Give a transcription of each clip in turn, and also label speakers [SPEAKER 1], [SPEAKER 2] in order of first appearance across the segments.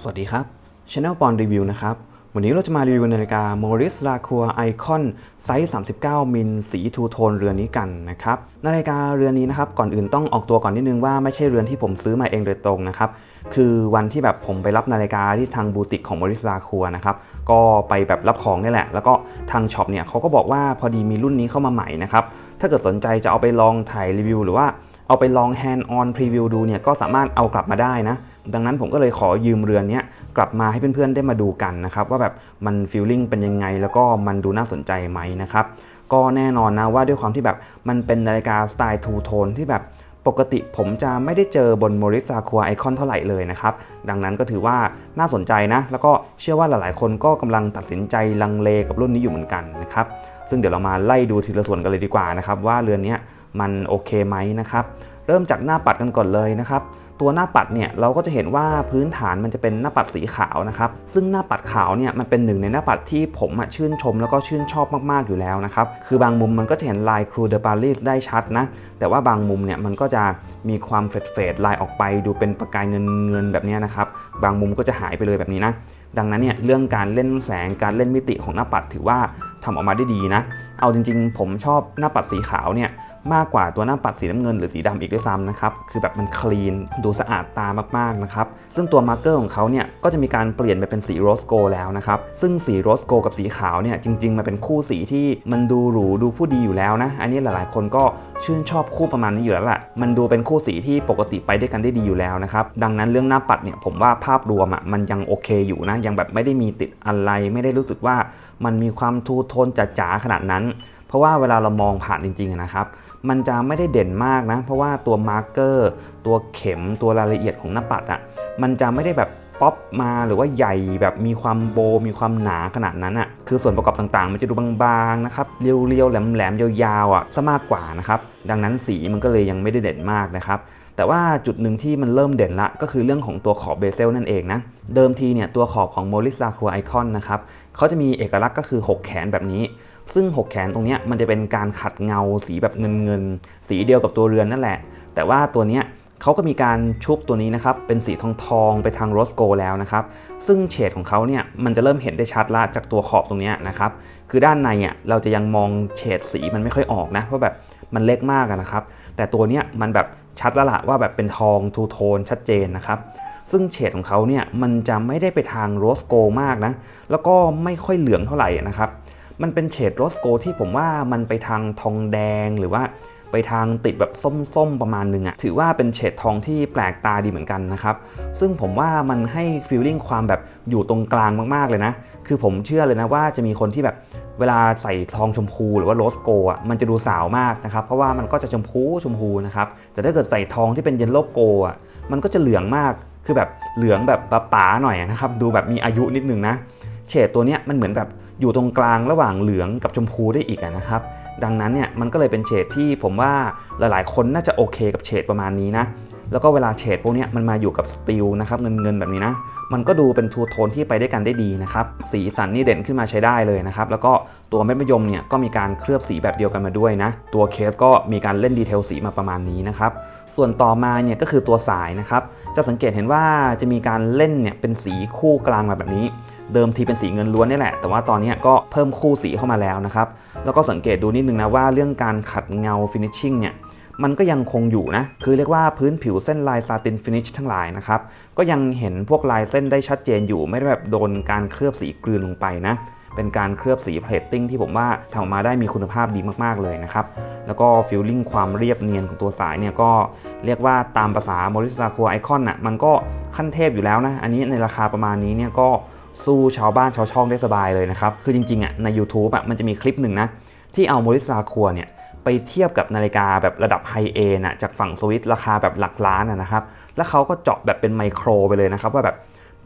[SPEAKER 1] สวัสดีครับ Channel ปอนรีวิวนะครับ วันนี้เราจะมารีวิวนาฬิกา Morris Lacroix Icon ไซส์ 39 มิลสีทูโทนเรือนนี้กันนะครับ นาฬิกาเรือนนี้นะครับ ก่อนอื่นต้องออกตัวก่อนนิดนึงว่าไม่ใช่เรือนที่ผมซื้อมาเองโดยตรงนะครับ คือวันที่แบบผมไปรับนาฬิกาที่ทางบูติกของ Morris Lacroix นะครับ ก็ไปแบบรับของนี่แหละ แล้วก็ทางช็อปเนี่ยเขาก็บอกว่าพอดีมีรุ่นนี้เข้ามาใหม่นะครับ ถ้าเกิดสนใจจะเอาไปลองถ่ายรีวิวหรือว่าเอาไปลอง hand on preview ดูเนี่ยก็สามารถเอากลับมาได้นะ ดังนั้นผมก็เลยขอยืมเรือนนี้กลับมาให้เพื่อนๆได้มาดูกันนะครับว่าแบบมันฟีลลิ่งเป็นยังไง แล้วก็มันดูน่าสนใจไหมนะครับก็แน่นอนนะว่าด้วยความที่แบบมันเป็นนาฬิกาสไตล์ทูโทนที่แบบปกติผมจะไม่ได้เจอบน Morris a q u a Icon เท่าไหร่เลยนะครับ ดังนั้นก็ถือว่าน่าสนใจนะ แล้วก็เชื่อว่าหลายๆ คนก็กำลังตัดสินใจลังเลกับรุ่นนี้อยู่เหมือนกันนะครับ ซึ่งเดี๋ยวเรามาไล่ดูทีละส่วนกันเลยดีกว่านะครับ ว่าเรือนนี้มันโอเคไหมนะครับ เริ่มจากหน้าปัดกันก่อนเลยนะครับ ตัวหน้าปัดเนี่ยเราก็จะเห็นว่าพื้นฐานมันจะเป็นหน้าปัดสีขาวนะครับ ซึ่งหน้าปัดขาวเนี่ยมันเป็นหนึ่งในหน้าปัดที่ผมชื่นชมแล้วก็ชื่นชอบมากๆอยู่แล้วนะครับ คือบางมุมมันก็จะเห็นลายครูเดปารีสได้ชัดนะ แต่ว่าบางมุมเนี่ยมันก็จะมีความเฟดเฟดๆลายออกไป ดูเป็นประกายเงินเงินๆแบบนี้นะครับ บางมุมก็จะหายไปเลยแบบนี้นะ ดังนั้นเนี่ยเรื่องการเล่นแสงการเล่นมิติของหน้าปัดถือว่าทำออกมาได้ดีนะ เอาจริงๆ ผมชอบหน้าปัดสีขาวเนี่ย มากกว่าตัวหน้าปัดสีน้ำเงินหรือสีดำอีกด้วยซ้ำนะครับ คือแบบมันคลีนดูสะอาดตามากๆนะครับ ซึ่งตัวมาร์กเกอร์ของเขาเนี่ยก็จะมีการเปลี่ยนไปเป็นสีโรสโกแล้วนะครับ ซึ่งสีโรสโกกับสีขาวเนี่ยจริง ๆ มันเป็นคู่สีที่มันดูหรูดูผู้ดีอยู่แล้วนะ อันนี้หลายๆ คนก็ชื่นชอบคู่ประมาณนี้อยู่แล้วแหละมันดูเป็นคู่สีที่ปกติไปด้วยกันได้ดีอยู่แล้วนะครับ ดังนั้นเรื่องหน้าปัดเนี่ยผมว่าภาพรวมอะมันยังโอเคอยู่นะ ยังแบบไม่ได้มีติดอะไร ไม่ได้รู้สึกว่ามันมีความทูโทนจ๋าๆขนาดนั้น ราะว่าเวลาเรามองผ่านจริงๆนะครับมันจะไม่ได้เด่นมากนะ เพราะว่าตัวมาร์กเกอร์ตัวเข็มตัวรายละเอียดของหน้าปัดอะ่ะมันจะไม่ได้แบบป๊อปมาหรือว่าใหญ่แบบมีความโบมีความหนาขนาดนั้นอะ่ะคือส่วนประกอบต่างๆ มันจะดูบางๆนะครับเรียวๆแหลมๆยาวๆอะซะมากกว่านะครับดังนั้นสีมันก็เลยยังไม่ได้เด่นมากนะครับแต่ว่าจุดหนึ่งที่มันเริ่มเด่นละก็คือเรื่องของตัวขอบเบเซลนั่นเองนะ เดิมทีเนี่ยตัวขอบของ Morris l a c r o i Icon นะครับเขาจะมีเอกลักษณ์ก็คือ 6 แขนแบบนี้ ซึ่ง 6 แขนตรงนี้มันจะเป็นการขัดเงาสีแบบเงินเงินสีเดียวกับตัวเรือนนั่นแหละ แต่ว่าตัวนี้เขาก็มีการชุบตัวนี้นะครับ เป็นสีทองทองไปทางโรสโกแล้วนะครับ ซึ่งเฉดของเขาเนี่ยมันจะเริ่มเห็นได้ชัดละจากตัวขอบตรงนี้นะครับ คือด้านในอะเราจะยังมองเฉดสีมันไม่ค่อยออกนะ เพราะแบบมันเล็กมากนะครับ แต่ตัวเนี้ยมันแบบชัดแล้วละว่าแบบเป็นทองทูโทนชัดเจนนะครับซึ่งเฉดของเขาเนี่ยมันจะไม่ได้ไปทางโรสโกมากนะ แล้วก็ไม่ค่อยเหลืองเท่าไหร่นะครับ มันเป็นเฉดโรสโกที่ผมว่ามันไปทางทองแดงหรือว่าไปทางติดแบบส้มๆประมาณหนึงอะถือว่าเป็นเฉดทองที่แปลกตาดีเหมือนกันนะครับ ซึ่งผมว่ามันให้ฟีลลิ่งความแบบอยู่ตรงกลางมากๆเลยนะ คือผมเชื่อเลยนะว่าจะมีคนที่แบบเวลาใส่ทองชมพูหรือว่าโรสโกอะมันจะดูสาวมากนะครับ เพราะว่ามันก็จะชมพูชมพูนะครับ แต่ถ้าเกิดใส่ทองที่เป็นเยลโล่โกอะมันก็จะเหลืองมากคือแบบเหลืองแบบป๋าๆหน่อยนะครับ ดูแบบมีอายุนิดนึงนะ เฉดตัวเนี้ยมันเหมือนแบบ อยู่ตรงกลางระหว่างเหลืองกับชมพูได้อีกนะครับ ดังนั้นเนี่ยมันก็เลยเป็นเฉดที่ผมว่าหลายๆ คนน่าจะโอเคกับเฉดประมาณนี้นะแล้วก็เวลาเฉดพวกนี้มันมาอยู่กับสตีลนะครับเงินเงินๆแบบนี้นะ มันก็ดูเป็นทูโทนที่ไปได้กันได้ดีนะครับ สีสันนี่เด่นขึ้นมาใช้ได้เลยนะครับ แล้วก็ตัวเม็ดมะยมเนี่ยก็มีการเคลือบสีแบบเดียวกันมาด้วยนะ ตัวเคสก็มีการเล่นดีเทลสีมาประมาณนี้นะครับ ส่วนต่อมาเนี่ยก็คือตัวสายนะครับ จะสังเกตเห็นว่าจะมีการเล่นเนี่ยเป็นสีคู่กลางมาแบบนี้ เดิมทีเป็นสีเงินล้วนนี่แหละ แต่ว่าตอนนี้ก็เพิ่มคู่สีเข้ามาแล้วนะครับ แล้วก็สังเกตดูนิดนึงนะว่าเรื่องการขัดเงา finishing เนี่ยมันก็ยังคงอยู่นะ คือเรียกว่าพื้นผิวเส้นลายซาตินฟินิชทั้งหลายนะครับ ก็ยังเห็นพวกลายเส้นได้ชัดเจนอยู่ ไม่ได้แบบโดนการเคลือบสีกลืนลงไปนะ เป็นการเคลือบสีเพลตติ้งที่ผมว่าทำออกมาได้มีคุณภาพดีมากๆเลยนะครับ แล้วก็ฟิลลิ่งความเรียบเนียนของตัวสายเนี่ยก็เรียกว่าตามภาษา m o r i s l a c r o i Icon น่ะ มันก็ขั้นเทพอยู่แล้วนะ อันนี้ในราคาประมาณนี้เนี่ยก็ สู้ชาวบ้านชาวช่องได้สบายเลยนะครับ คือจริงๆอะใน u t u b e อะมันจะมีคลิปหนึ่งนะที่เอา m o r i s l a c r o i เนี่ยไปเทียบกับนาฬิกาแบบระดับไฮเอน่ะจากฝั่งสวิตราคาแบบหลักล้านอะนะครับ แล้วเขาก็เจาะแบบเป็นไมโครไปเลยนะครับ ว่าแบบ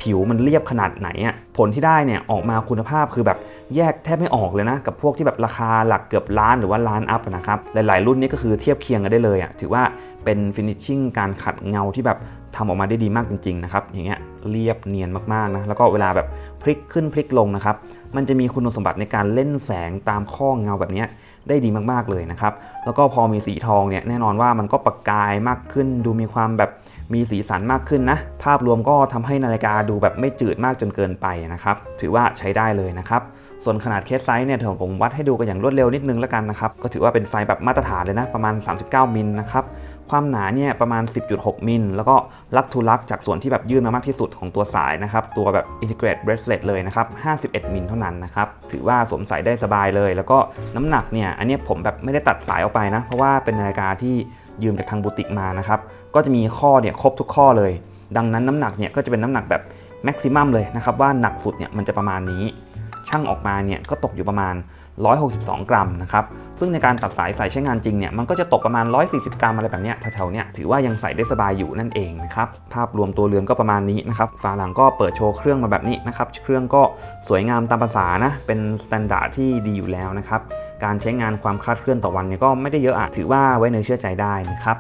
[SPEAKER 1] ผิวมันเรียบขนาดไหนอะผลที่ได้เนี่ยออกมาคุณภาพคือแบบแยกแทบไม่ออกเลยนะ กับพวกที่แบบราคาหลักเกือบล้านหรือว่าล้านอัพนะครับ หลาย ๆ รุ่นนี้ก็คือเทียบเคียงกันได้เลยอะถือว่าเป็นฟินิชชิ่งการขัดเงาที่แบบ ทำออกมาได้ดีมากจริงๆนะครับอย่างเงี้ยเรียบเนียนมากๆนะแล้วก็เวลาแบบพลิกขึ้นพลิกลงนะครับมันจะมีคุณสมบัติในการเล่นแสงตามข้อเงาแบบเนี้ยได้ดีมากๆเลยนะครับแล้วก็พอมีสีทองเนี่ยแน่นอนว่ามันก็ประกายมากขึ้น ดูมีความแบบมีสีสันมากขึ้นนะภาพรวมก็ทำให้นาฬิกาดูแบบไม่จืดมากจนเกินไปนะครับถือว่าใช้ได้เลยนะครับส่วนขนาดเคสไซส์เนี่ยผมวัดให้ดูกันอย่างรวดเร็วนิดนึงแล้วกันนะครับก็ถือว่าเป็นไซส์แบบมาตรฐานเลยนะประมาณ 39มิลนะครับ ความหนาเนี่ยประมาณ 10.6 มิล แล้วก็ลักทูลักจากส่วนที่แบบยื่นมามากที่สุดของตัวสายนะครับ ตัวแบบ integrate bracelet เลยนะครับ 51 มิลเท่านั้นนะครับ ถือว่าสวมใส่ได้สบายเลย แล้วก็น้ำหนักเนี่ยอันนี้ผมแบบไม่ได้ตัดสายออกไปนะ เพราะว่าเป็นนาฬิกาที่ยืมจากทางบูติกมานะครับ ก็จะมีข้อเนี่ยครบทุกข้อเลย ดังนั้นน้ำหนักเนี่ยก็จะเป็นน้ำหนักแบบแม็กซิมัมเลยนะครับว่าหนักสุดเนี่ยมันจะประมาณนี้ ช่างออกมาเนี่ยก็ตกอยู่ประมาณ 162 กรัมนะครับ ซึ่งในการตัดสายใส่ใช้งานจริงเนี่ย มันก็จะตกประมาณ 140 กรัมอะไรแบบเนี้ยแถวๆเนี้ยถือว่ายังใส่ได้สบายอยู่นั่นเองนะครับ ภาพรวมตัวเรือนก็ประมาณนี้นะครับ ฝาหลังก็เปิดโชว์เครื่องมาแบบนี้นะครับ เครื่องก็สวยงามตามภาษานะ เป็นสแตนดาร์ดที่ดีอยู่แล้วนะครับ การใช้งานความคลาดเคลื่อนต่อวันเนี่ยก็ไม่ได้เยอะอะถือว่าไว้เนื้อเชื่อใจได้นะครับ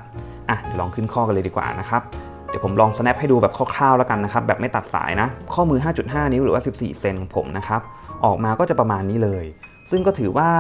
[SPEAKER 1] อะเดี๋ยวลองขึ้นข้อกันเลยดีกว่านะครับเดี๋ยวผมลอง snap ให้ดูแบบคร่าวๆแล้วกันนะครับ แบบไม่ตัดสายนะ ข้อมือ 5.5 นิ้วหรือว่า 14 เซนของผมนะครับ ออกมาก็จะประมาณนี้เลย ซึ่งก็ถือว่า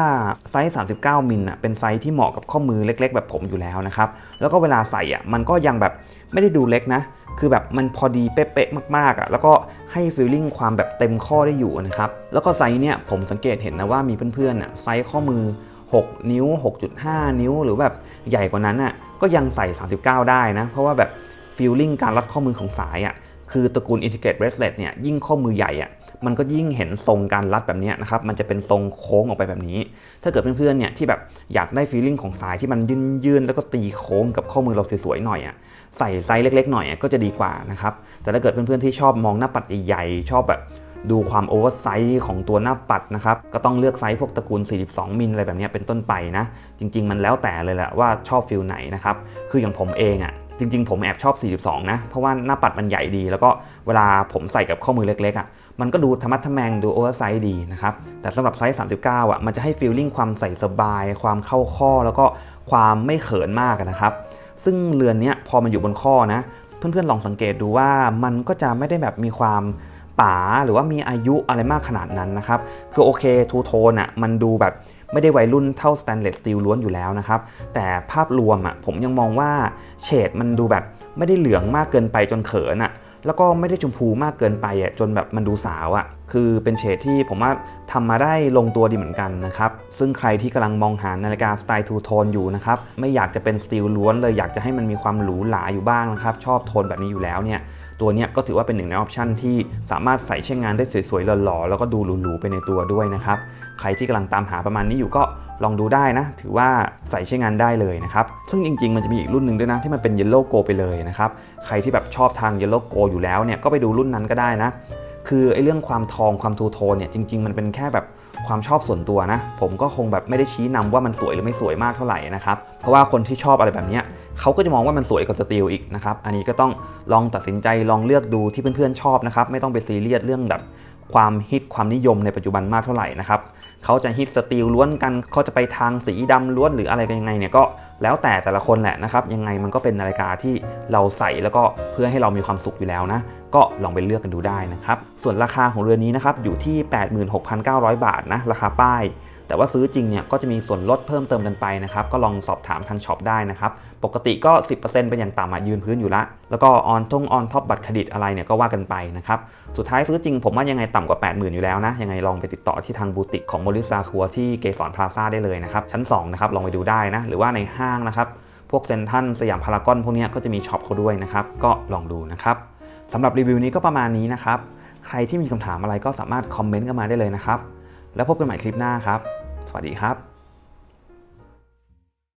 [SPEAKER 1] ไซส์ 39 มิลอะเป็นไซส์ที่เหมาะกับข้อมือเล็ก ๆ แบบผมอยู่แล้วนะครับ แล้วก็เวลาใส่อะมันก็ยังแบบไม่ได้ดูเล็กนะ คือแบบมันพอดีเป๊ะๆมากๆอะแล้วก็ให้ฟีลลิ่งความแบบเต็มข้อได้อยู่นะครับ แล้วก็ไซส์เนี่ยผมสังเกตเห็นนะว่ามีเพื่อนๆอะไซส์ข้อมือ 6 นิ้ว 6.5 นิ้ว หรือแบบใหญ่กว่านั้นอะก็ยังใส่ 39 ได้นะ เพราะว่าแบบฟีลลิ่งการรัดข้อมือของสายอะคือตระกูล Integrate Bracelet เนี่ยยิ่งข้อมือใหญ่อะ มันก็ยิ่งเห็นทรงการรัดแบบนี้นะครับ มันจะเป็นทรงโค้งออกไปแบบนี้ ถ้าเกิดเพื่อนๆเนี่ยที่แบบอยากได้ฟีลลิ่งของสายที่มันยื่นๆแล้วก็ตีโค้งกับข้อมือเราสวยๆหน่อยอะ ใส่ไซส์เล็กๆหน่อยอะก็จะดีกว่านะครับ แต่ถ้าเกิดเพื่อนๆที่ชอบมองหน้าปัดใหญ่ๆชอบแบบดูความโอเวอร์ไซส์ของตัวหน้าปัดนะครับ ก็ต้องเลือกไซส์พวกตระกูล 42 มิลอะไรแบบนี้เป็นต้นไปนะ จริง ๆ มันแล้วแต่เลยแหละว่าชอบฟิลไหนนะครับ คืออย่างผมเองอะ่ะจริง ๆ ผมแอบชอบ 42 นะ เพราะว่าหน้าปัดมันใหญ่ดี แล้วก็เวลาผมใส่กับข้อมือเล็กๆอะ่ะ มันก็ดูธรรมะทแมงดูโอเวอร์ไซส์ดีนะครับ แต่สำหรับไซส์ 39 อะ มันจะให้ฟีลลิ่งความใส่สบาย ความเข้าข้อแล้วก็ความไม่เขินมากนะครับ ซึ่งเรือนเนี้ยพอมันอยู่บนข้อนะ เพื่อนๆลองสังเกตดูว่ามันก็จะไม่ได้แบบมีความป๋าหรือว่ามีอายุอะไรมากขนาดนั้นนะครับ คือโอเคทูโทนอะมันดูแบบไม่ได้วัยรุ่นเท่าสแตนเลสสตีลล้วนอยู่แล้วนะครับ แต่ภาพรวมอะผมยังมองว่าเฉดมันดูแบบไม่ได้เหลืองมากเกินไปจนเขินอะ แล้วก็ไม่ได้ชมพูมากเกินไปอะจนแบบมันดูสาวอะคือเป็นเฉดที่ผมว่าทำมาได้ลงตัวดีเหมือนกันนะครับ ซึ่งใครที่กำลังมองหานาฬิกาสไตล์ทูโทนอยู่นะครับ ไม่อยากจะเป็นสตีลล้วนเลยอยากจะให้มันมีความหรูหราอยู่บ้างนะครับ ชอบโทนแบบนี้อยู่แล้วเนี่ยตัวเนี้ยก็ถือว่าเป็นหนึ่งในออปชันที่สามารถใส่ใช้งานได้สวยๆหล่อๆแล้วก็ดูหรูๆไปในตัวด้วยนะครับ ใครที่กำลังตามหาประมาณนี้อยู่ก็ ลองดูได้นะ ถือว่าใส่ใช้งานได้เลยนะครับ ซึ่งจริง ๆ มันจะมีอีกรุ่นหนึ่งด้วยนะ ที่มันเป็น Yellow Go ไปเลยนะครับ ใครที่แบบชอบทาง Yellow Go อยู่แล้วเนี่ย ก็ไปดูรุ่นนั้นก็ได้นะ คือไอ้เรื่องความทองความทูโทนเนี่ยจริง ๆ มันเป็นแค่แบบความชอบส่วนตัวนะ ผมก็คงแบบไม่ได้ชี้นำว่ามันสวยหรือไม่สวยมากเท่าไหร่นะครับ เพราะว่าคนที่ชอบอะไรแบบเนี้ยเขาก็จะมองว่ามันสวยกว่าสตีลอีกนะครับ อันนี้ก็ต้องลองตัดสินใจลองเลือกดูที่เพื่อนๆชอบนะครับ ไม่ต้องไปซีเรียสเรื่องแบบ ความฮิตความนิยมในปัจจุบันมากเท่าไหร่นะครับเขาจะฮิตสตีลล้วนกันเขาจะไปทางสีดำล้วนหรืออะไรกันยังไงเนี่ยก็แล้วแต่แต่ละคนแหละนะครับ ยังไงมันก็เป็นนาฬิกาที่เราใส่แล้วก็เพื่อให้เรามีความสุขอยู่แล้วนะ ก็ลองไปเลือกกันดูได้นะครับ ส่วนราคาของเรือนนี้นะครับอยู่ที่ 86,900 บาทนะราคาป้าย แต่ว่าซื้อจริงเนี่ยก็จะมีส่วนลดเพิ่มเติมกันไปนะครับ ก็ลองสอบถามทางช็อปได้นะครับ ปกติก็ 10%เป็นอย่างต่ำอะยืนพื้นอยู่ละ แล้วก็ออนทงออนท็อปบัตรเครดิตอะไรเนี่ยก็ว่ากันไปนะครับ สุดท้ายซื้อจริงผมว่ายังไงต่ำกว่า 80,000 อยู่แล้วนะ ยังไงลองไปติดต่อที่ทางบูติกของบริษัทครัวที่เกสรพลาซ่าได้เลยนะครับ ชั้น 2 นะครับ ลองไปดูได้นะ หรือว่าในห้างนะครับ พวกเซนทันสยามพารากอนพวกนี้ก็จะมีช็อปเขาด้วยนะครับ ก็ลองดูนะครับสำหรับรีวิวนี้ก็ประมาณนี้นะครับ ใครที่มีคำถามอะไรก็สามารถคอมเมนต์กันมาได้เลยนะครับ แล้วพบกันใหม่คลิปหน้าครับ สวัสดีครับ